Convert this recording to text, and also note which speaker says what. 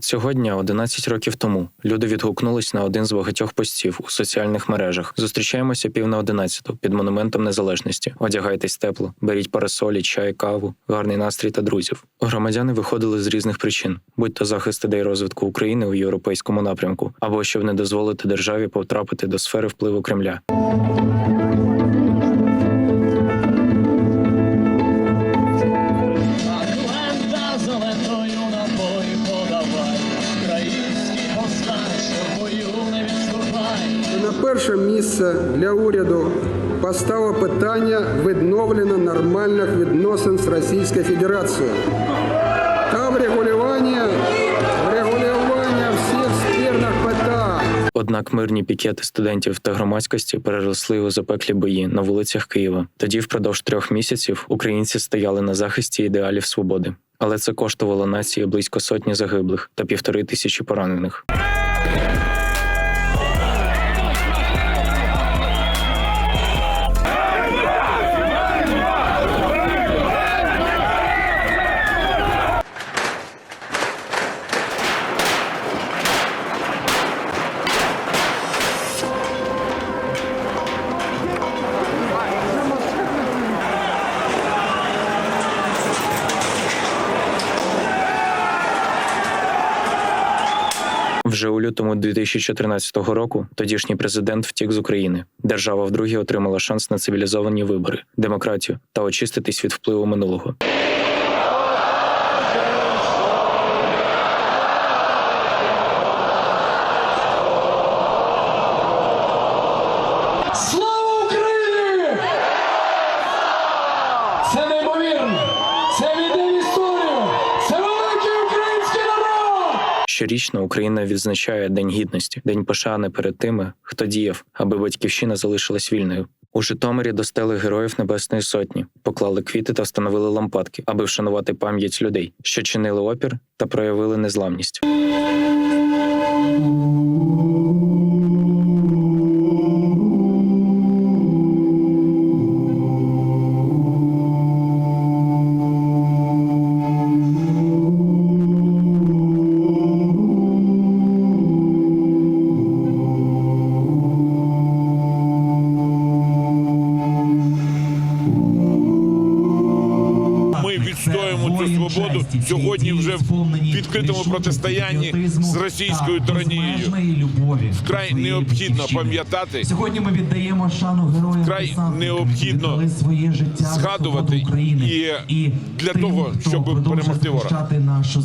Speaker 1: Цього дня, 11 років тому, люди відгукнулись на один з багатьох постів у соціальних мережах. Зустрічаємося пів на одинадцяту під монументом незалежності. Одягайтесь тепло, беріть парасолі, чай, каву, гарний настрій та друзів. Громадяни виходили з різних причин, будь то захист ідей розвитку України у європейському напрямку, або щоб не дозволити державі потрапити до сфери впливу Кремля.
Speaker 2: Перше місце для уряду постало питання відновлення нормальних відносин з Російською Федерацією та врегулювання, врегулювання всіх спірних питань.
Speaker 1: Однак мирні пікети студентів та громадськості переросли у запеклі бої на вулицях Києва. Тоді, впродовж трьох місяців, українці стояли на захисті ідеалів свободи. Але це коштувало нації близько сотні загиблих та півтори тисячі поранених. Вже у лютому 2014 року тодішній президент втік з України. Держава вдруге отримала шанс на цивілізовані вибори, демократію та очиститись від впливу минулого. Щорічно Україна відзначає День гідності, день пошани перед тими, хто діяв, аби батьківщина залишилась вільною. У Житомирі достели героїв Небесної Сотні, поклали квіти та встановили лампадки, аби вшанувати пам'ять людей, що чинили опір та проявили незламність.
Speaker 3: Відстоюємо цю свободу сьогодні вже в відкритому протистоянні з російською тиранією. Вкрай необхідно пам'ятати,
Speaker 4: Сьогодні ми віддаємо шану героям
Speaker 3: Вкрай необхідно
Speaker 4: своє життя
Speaker 3: згадувати і для того, щоб перемогти ворога.
Speaker 4: нашу.